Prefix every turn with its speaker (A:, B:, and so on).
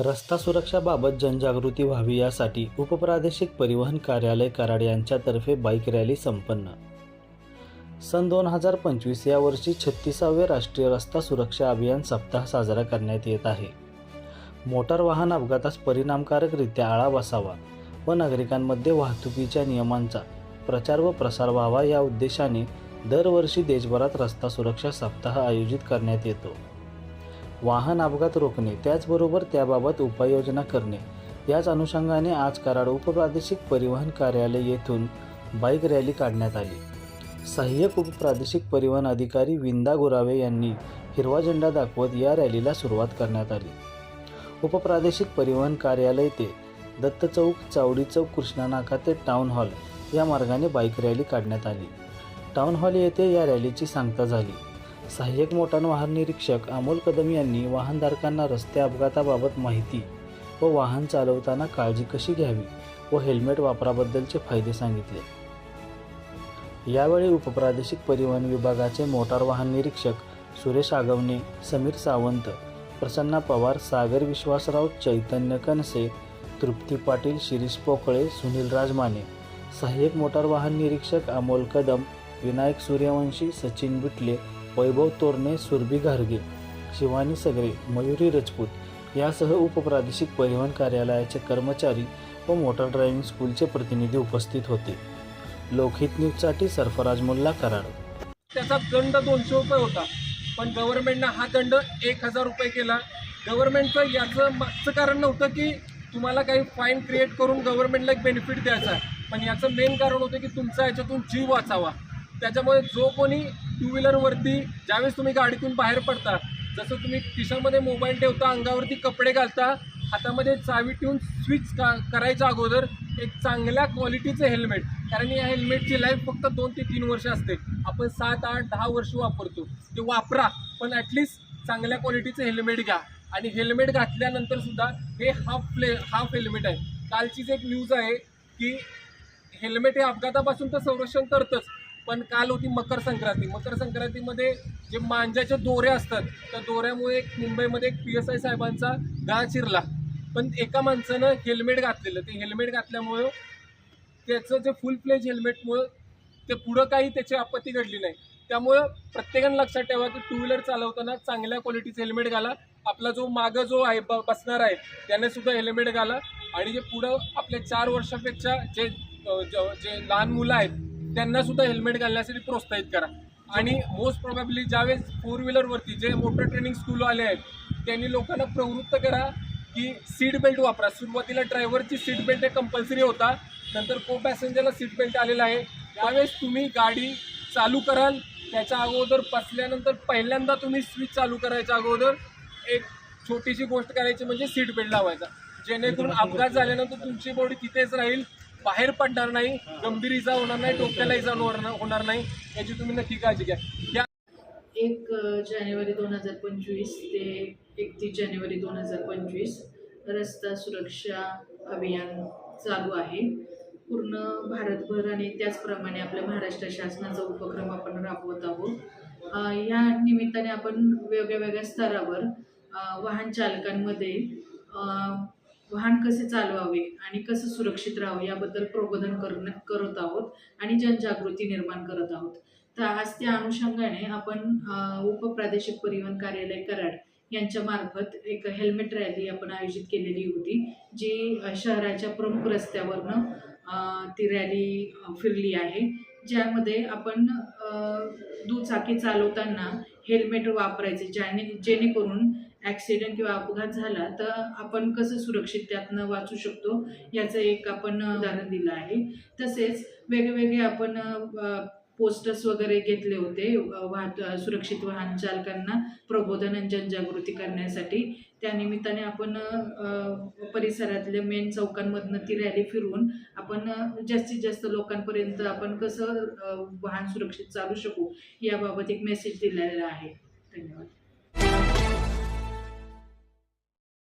A: रस्ता सुरक्षाबाबत जनजागृती व्हावी यासाठी उपप्रादेशिक परिवहन कार्यालय कराड यांच्यातर्फे बाईक रॅली संपन्न. सन दोन हजार पंचवीस या वर्षी छत्तीसावे राष्ट्रीय रस्ता सुरक्षा अभियान सप्ताह साजरा करण्यात येत आहे. मोटार वाहन अपघातास परिणामकारकरित्या आळा बसावा व नागरिकांमध्ये वाहतुकीच्या नियमांचा प्रचार व प्रसार व्हावा या उद्देशाने दरवर्षी देशभरात रस्ता सुरक्षा सप्ताह आयोजित करण्यात येतो. वाहन अपघात रोखणे त्याचबरोबर त्याबाबत उपाययोजना करणे. याच अनुषंगाने आज कराड उपप्रादेशिक परिवहन कार्यालय येथून बाईक रॅली काढण्यात आली. सहाय्यक उपप्रादेशिक परिवहन अधिकारी विंदा गुरावे यांनी हिरवा झेंडा दाखवत या रॅलीला सुरुवात करण्यात आली. उपप्रादेशिक परिवहन कार्यालय ते दत्त चौक चावडी चौक कृष्णा नाका ते टाउन हॉल या मार्गाने बाईक रॅली काढण्यात आली. टाउन हॉल येथे या रॅलीची सांगता झाली. सहाय्यक मोटार वाहन निरीक्षक अमोल कदम यांनी वाहनधारकांना रस्ते अपघाताबाबत माहिती व वाहन चालवताना काळजी कशी घ्यावी व हेल्मेट वापराबद्दलचे फायदे सांगितले. यावेळी उपप्रादेशिक परिवहन विभागाचे मोटार वाहन निरीक्षक सुरेश आगवणे समीर सावंत प्रसन्ना पवार सागर विश्वासराव चैतन्य कनसे तृप्ती पाटील शिरीष पोकळे सुनील राजमाने सहाय्यक मोटार वाहन निरीक्षक अमोल कदम विनायक सूर्यवंशी सचिन बिटले वैभव तोरणे सुरभी घारगे शिवानी सगरे मयुरी राजपूत यासह उपप्रादेशिक परिवहन कार्यालयाचे कर्मचारी व मोटर ड्रायव्हिंग स्कूलचे प्रतिनिधी उपस्थित होते. लोकहित न्यूजसाठी सरफराज मुल्ला कराड.
B: त्याचा दंड दोनशे रुपये होता. पण गव्हर्नमेंटनं हा दंड एक हजार रुपये केला. गव्हर्नमेंटचं याचं मागचं कारण नव्हतं की तुम्हाला काही फाईन क्रिएट करून गव्हर्नमेंटला एक बेनिफिट द्यायचा आहे. पण याचं मेन कारण होतं की तुमचा याच्यातून जीव वाचावा. त्याच्यामुळे जो कोणी टू व्हीलरवरती ज्यावेळेस तुम्ही गाडीतून बाहेर पडता जसं तुम्ही खिशामध्ये मोबाईल ठेवता अंगावरती कपडे घालता हातामध्ये चावी ठेवून स्विच का करायच्या अगोदर एक चांगल्या क्वालिटीचं हेल्मेट कारण या हेल्मेटची लाईफ फक्त दोन ते तीन वर्ष असते. आपण सात आठ दहा वर्ष वापरतो. ते वापरा पण ॲटलिस्ट चांगल्या क्वालिटीचं हेल्मेट घ्या. आणि हेल्मेट घातल्यानंतर सुद्धा हे हाफ प्ले हाफ हेल्मेट आहे. कालचीच एक न्यूज आहे की हेल्मेट हे अपघातापासून तर संरक्षण करतंच. पण काल होती मकर संक्रांती. मकर संक्रांतीमध्ये जे मांजाच्या दोऱ्या असतात त्या दोऱ्यामुळे एक मुंबईमध्ये एक पी एस आय साहेबांचा गाळ चिरला पण एका माणसानं हेल्मेट घातलेलं. ते हेल्मेट घातल्यामुळं त्याचं जे फुल प्लेज हेल्मेटमुळं ते पुढं काही त्याची आपत्ती घडली नाही. त्यामुळं प्रत्येकानं लक्षात ठेवा की टू व्हीलर चालवताना चांगल्या क्वालिटीचं हेल्मेट घाला. आपला जो मागं जो आहे ब बसणार आहे त्याने सुद्धा हेल्मेट घाला. आणि जे पुढं आपल्या चार वर्षापेक्षा जे जे लहान मुलं आहेत त्यांना सुद्धा हेल्मेट घालण्यासाठी प्रोत्साहित करा. आणि मोस्ट प्रॉबेबली ज्यावेळेस फोर व्हीलरवरती जे मोटर ट्रेनिंग स्कूल आले आहेत त्यांनी लोकांना प्रवृत्त करा की सीट बेल्ट वापरा. सुरुवातीला ड्रायव्हरची सीट बेल्ट हे कंपल्सरी होता नंतर को पॅसेंजरला सीट बेल्ट आलेला आहे. त्यावेळेस तुम्ही गाडी चालू कराल त्याच्या अगोदर बसल्यानंतर पहिल्यांदा तुम्ही स्विच चालू करायच्या अगोदर एक छोटीशी गोष्ट करायची म्हणजे सीट बेल्ट लावायचा. जेणेकरून अपघात झाल्यानंतर तुमची बॉडी तिथेच राहील बाहेर पडणार नाही गंभीर इजा होणार नाही डोक्याला इजा होणार होणार नाही याची तुम्ही नक्की काळजी घ्या.
C: एक जानेवारी दोन हजार पंचवीस ते एकतीस जानेवारी दोन हजार पंचवीस रस्ता सुरक्षा अभियान चालू आहे. पूर्ण भारतभर आणि त्याचप्रमाणे आपल्या महाराष्ट्र शासनाचा उपक्रम आपण राबवत आहोत. ह्या या निमित्ताने आपण वेगळ्या वेगळ्या स्तरावर वाहन चालकांमध्ये वाहन कसे चालवावे आणि कसं सुरक्षित राहावं याबद्दल प्रबोधन करण करत आहोत आणि जनजागृती निर्माण करत आहोत. तर आज त्या अनुषंगाने आपण उपप्रादेशिक परिवहन कार्यालय कराड यांच्या मार्फत एक हेल्मेट रॅली आपण आयोजित केलेली होती जी शहराच्या प्रमुख रस्त्यावरनं ती रॅली फिरली आहे. ज्यामध्ये आपण दुचाकी चालवताना हेल्मेट वापरायचे ज्याने जेणेकरून ॲक्सिडेंट किंवा अपघात झाला तर आपण कसं सुरक्षित त्यातनं वाचू शकतो? याचं एक आपण उदाहरण दिलं आहे. तसेच वेगवेगळे आपण पोस्टर्स वगैरे घेतले होते वाहत सुरक्षित वाहन चालकांना प्रबोधन आणि जनजागृती करण्यासाठी. त्यानिमित्ताने आपण परिसरातल्या मेन चौकांमधनं ती रॅली फिरवून आपण जास्तीत जास्त लोकांपर्यंत आपण कसं वाहन सुरक्षित चालू शकू याबाबत एक मेसेज दिलेला आहे. धन्यवाद.